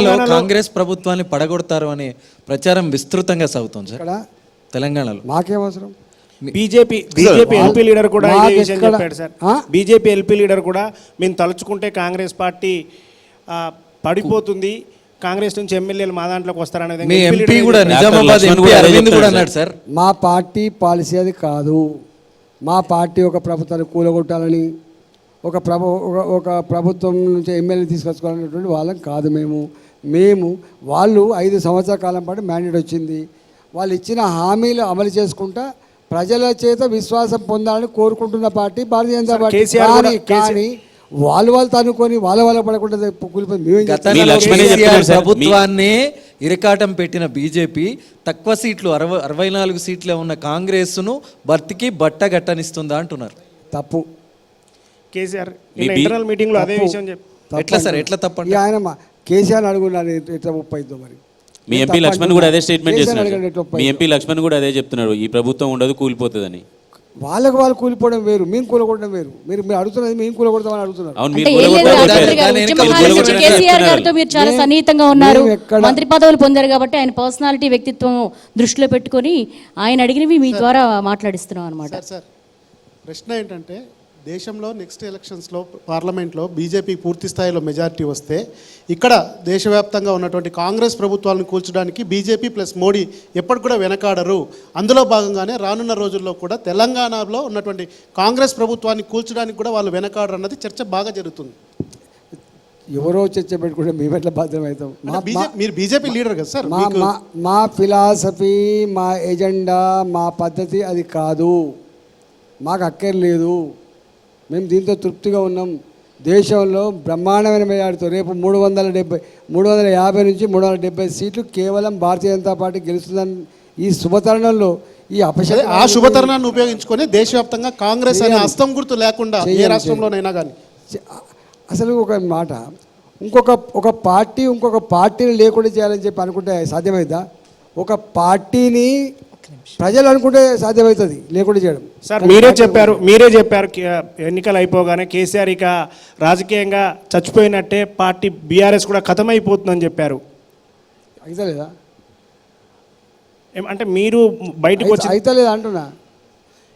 తెలంగాణలో కాంగ్రెస్ ప్రభుత్వాన్ని పడగొడతారు అనే ప్రచారం విస్తృతంగా సాగుతుంది సార్. ఇక్కడ తెలంగాణలో. మాకేం అవసరం? బీజేపీ బీజేపీ ఎల్పీ లీడర్ కూడా ఇదే విషయం చెప్పాడు సార్? బీజేపీ ఎల్పీ లీడర్ కూడా మేము తలుచుకుంటే కాంగ్రెస్ పార్టీ ఆ, పడిపోతుంది. కాంగ్రెస్ నుంచి ఎమ్మెల్యేలు మా దాంట్లోకి వస్తారనే విధంగా మీ LP ఎంపీ లీడర్ కూడా. నిజామాబాద్ ఎంపీ కూడా అదే అరవింద్ కూడా చెప్తాడు అన్నాడు సార్. మా పార్టీ పాలసీ అది కాదు. మా పార్టీ ఒక ప్రభుత్వాన్ని కూలగొట్టాలని ఒక ప్రభు ఒక- ఒక ప్రభుత్వం నుంచి ఎమ్మెల్యే తీసుకొచ్చుకోవాలనేటువంటి వాళ్ళం కాదు మేము. మేము వాళ్ళు ఐదు సంవత్సరాల కాలం పాటు మ్యాండేట్ వచ్చింది. వాళ్ళు ఇచ్చిన హామీలు అమలు చేసుకుంటా ప్రజల చేత విశ్వాసం పొందాలని కోరుకుంటున్న పార్టీ భారతీయ జనతా పార్టీ. కానీ కానీ వాళ్ళు వాళ్ళు తనుకొని వాళ్ళ వాళ్ళ పడకుండా కూలిపోయి ప్రభుత్వాన్ని ఇరకాటం పెట్టిన బీజేపీ తక్కువ సీట్లు అరవై అరవై నాలుగు సీట్లే ఉన్న కాంగ్రెస్ను భర్తీకి బట్ట గట్టనిస్తుందా అంటున్నారు. తప్పు. కేసీఆర్ ఇంటర్నల్ మీటింగ్లో అదే. విషయం చెప్పి ఎట్లా సార్. ఎట్లా తప్పండి ఆయన మా కేసీఆర్ అడుగున్నాను ఎట్లా ముప్పై ఐదో మరి. మీ ఎంపీ లక్ష్మణ్ కూడా అదే. స్టేట్మెంట్ ముప్పై మీ. ఎంపీ లక్ష్మణ్ కూడా అదే చెప్తున్నాడు. ఈ ప్రభుత్వం ఉండదు కూలిపోతుందని. వాళ్ళకు వాళ్ళు కూలిపోవడం వేరు మేము కూలగొట్టడం వేరు. మీరు మీరు అడుగుతున్నది మేము కూలగొడతామని అడుగుతున్నారు. మీరు చెప్తున్నారు. చాలా సన్నిహితంగా ఉన్నారు. మంత్రి పదవులు పొందారు కాబట్టి ఆయన పర్సనాలిటీ వ్యక్తిత్వం దృష్టిలో పెట్టుకొని ఆయన అడిగినవి మీ ద్వారా మాట్లాడిస్తున్నాం అనమాట సార్ సార్. ప్రశ్న ఏంటంటే దేశంలో నెక్స్ట్ ఎలక్షన్స్లో పార్లమెంట్లో బీజేపీ పూర్తి స్థాయిలో మెజారిటీ వస్తే ఇక్కడ దేశవ్యాప్తంగా ఉన్నటువంటి కాంగ్రెస్ ప్రభుత్వాలను కూల్చడానికి బీజేపీ ప్లస్ మోడీ ఎప్పటికి కూడా వెనకాడరు. అందులో భాగంగానే రానున్న రోజుల్లో కూడా తెలంగాణలో ఉన్నటువంటి కాంగ్రెస్ ప్రభుత్వాన్ని కూల్చడానికి కూడా వాళ్ళు వెనకాడరు అన్నది చర్చ బాగా జరుగుతుంది. ఎవరో చర్చ పెట్టుకుంటే మేము ఎట్లా బీజే- మీరు బీజేపీ లీడర్ కదా సార్? మా మా ఫిలాసఫీ మా ఎజెండా మా పద్ధతి అది కాదు. మాకు అక్కర్లేదు. మేము దీంతో తృప్తిగా ఉన్నాం. దేశంలో బ్రహ్మాండమైన మెజార్టీతో రేపు మూడు వందల డెబ్బై మూడు వందల యాభై నుంచి మూడు వందల డెబ్బై సీట్లు కేవలం భారతీయ జనతా పార్టీ గెలుస్తుందని ఈ శుభతరుణంలో ఈ అపశ ఆ శుభతరుణాన్ని ఉపయోగించుకొని దేశవ్యాప్తంగా కాంగ్రెస్ అనే హస్తం గుర్తు లేకుండా ఏ రాష్ట్రంలోనైనా కానీ అసలు ఒక మాట ఇంకొక ఒక పార్టీ ఇంకొక పార్టీని లేకుండా చేయాలని చెప్పి అనుకుంటే సాధ్యమైందా? ఒక పార్టీని ప్రజలు అనుకుంటే సాధ్యమవుతుంది లేకుండా చేయడం. సార్ మీరే చెప్పారు మీరే చెప్పారు ఎన్నికలు అయిపోగానే కేసీఆర్ ఇక రాజకీయంగా చచ్చిపోయినట్టే పార్టీ బీఆర్ఎస్ కూడా ఖతమైపోతుందని చెప్పారు. అయితే లేదా ఏం- అంటే మీరు బయటకు వచ్చి అయితే లేదా అంటున్నా?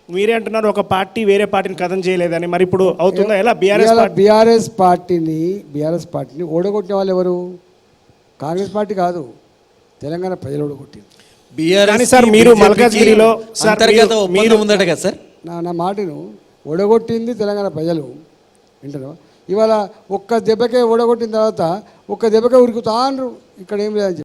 మీరే అంటున్నారు ఒక పార్టీ వేరే పార్టీని కథం చేయలేదని. మరి ఇప్పుడు అవుతుందా? ఎలా? బీఆర్ఎస్ బీఆర్ఎస్ పార్టీని బీఆర్ఎస్ పార్టీని ఓడగొట్టిన వాళ్ళు ఎవరు? కాంగ్రెస్ పార్టీ కాదు. తెలంగాణ ప్రజలు ఓడగొట్టింది. కానీ సార్ మీరు మల్కాజ్గిరిలో అంతర్గత మీరు- ఉందట కదా సార్? నా నా మాటను ఓడగొట్టింది తెలంగాణ ప్రజలు. వింటారు ఇవాళ ఒక్క దెబ్బకే ఓడగొట్టిన తర్వాత ఒక్క దెబ్బకే ఉరుకుతా అనరు ఇక్కడ ఏం లేదని చెప్పి.